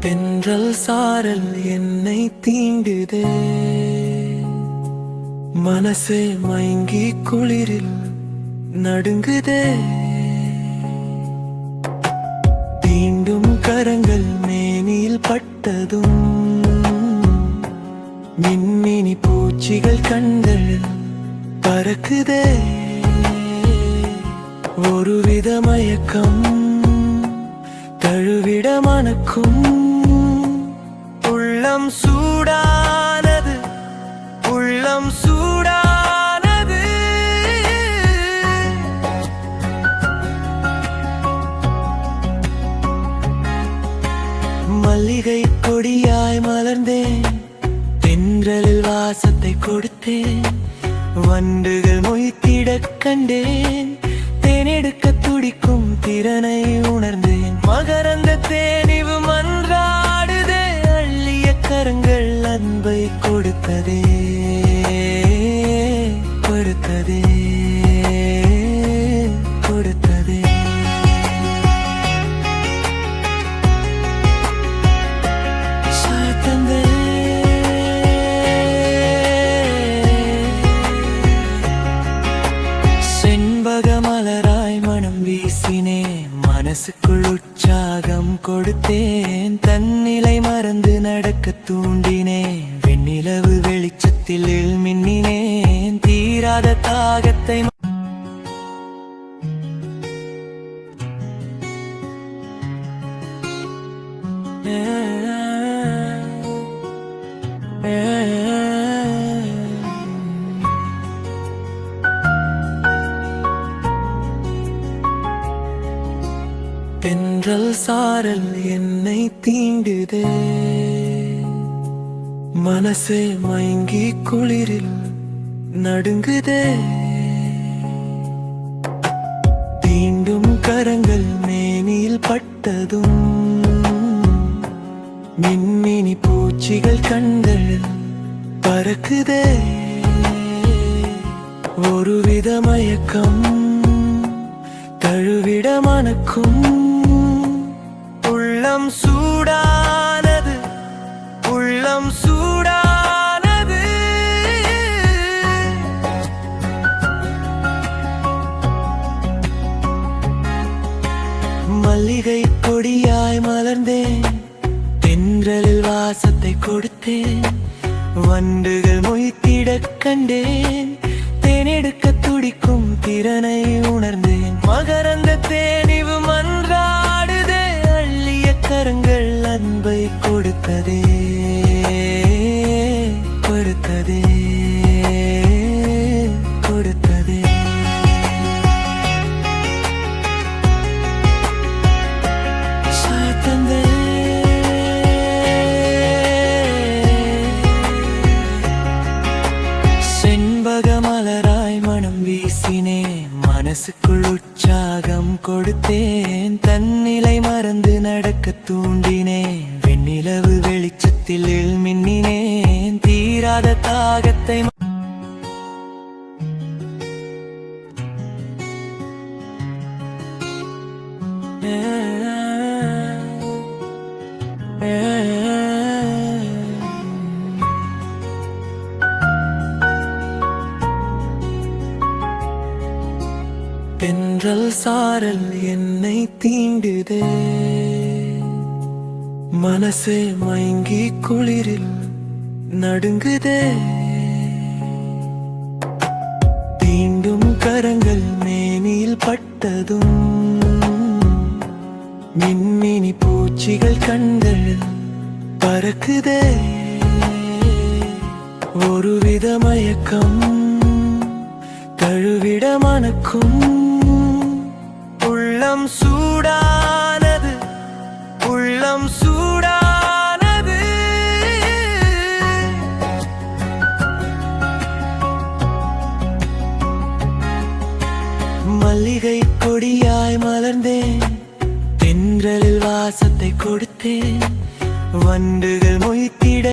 தென்றல் சாரல் என்னை தீண்டுதே. மனசு மயங்கி குளிரில் நடுங்குதே. தீண்டும் கரங்கள் மேனியில் பட்டதும் மின்மினி பூச்சிகள் கண்கள் பறக்குதே. ஒருவித மயக்கம் தழுவிட மணக்கும். உள்ளம் சூடா தென்றலில் வாசத்தை கொடுத்தேன். வண்டுகள் மொய்த்திடக் கண்டேன். தேனெடுக்க துடிக்கும் திறனை உணர்ந்தேன். மகரந்த தேனிவு மன்றாடுதே அள்ளிய கரங்கள் அன்பை கொடுத்ததே கொடுத்ததே. வீசினே மனசுக்குள் உற்சாகம் கொடுத்தேன். தன்னிலை மறந்து நடக்க தூண்டினேன். வெண்ணிலவு வெளிச்சத்தில் மின்னினேன் தீராத தாகத்தை தென்றல் சாரல் என்னை தீண்டுதே. மனசே மயங்கி குளிரில் நடுங்குதே. தீண்டும் கரங்கள் மேனியில் பட்டதும் மின்மினி பூச்சிகள் கண்கள் பறக்குதே. ஒருவித மயக்கம் விட மணக்கும். உள்ளம் சூடானது. உள்ளம் சூடானது. மல்லிகை கொடியாய் மலர்ந்தேன். தென்றலில் வாசத்தை கொடுத்தேன். வண்டுகள் மொய்த்திடக் கண்டேன். தேனெடுக்க துடிக்கும் திறனை மனசுக்குள் உற்சாகம் கொடுத்தேன் தன்னிலை மறந்து நடக்க தூண்டினேன் வெண்ணிலவு வெளிச்சத்தில் மின்னினேன் தீராத தாகத்தை yeah. தென்றல் சாரல் என்னை தீண்டுதே. மனசு மயங்கி குளிரில் நடுங்குதே. தீண்டும் கரங்கள் மேனியில் பட்டதும். மின்மினி பூச்சிகள் கண்கள் பறக்குதே. ஒருவித மயக்கம் தழுவிட மணக்கும். உள்ளம் சூடானது உள்ளம் சூடானது. மல்லிகை கொடியாய் மலர்ந்தேன் தென்றலில் வாசத்தை கொடுத்தேன் வண்டு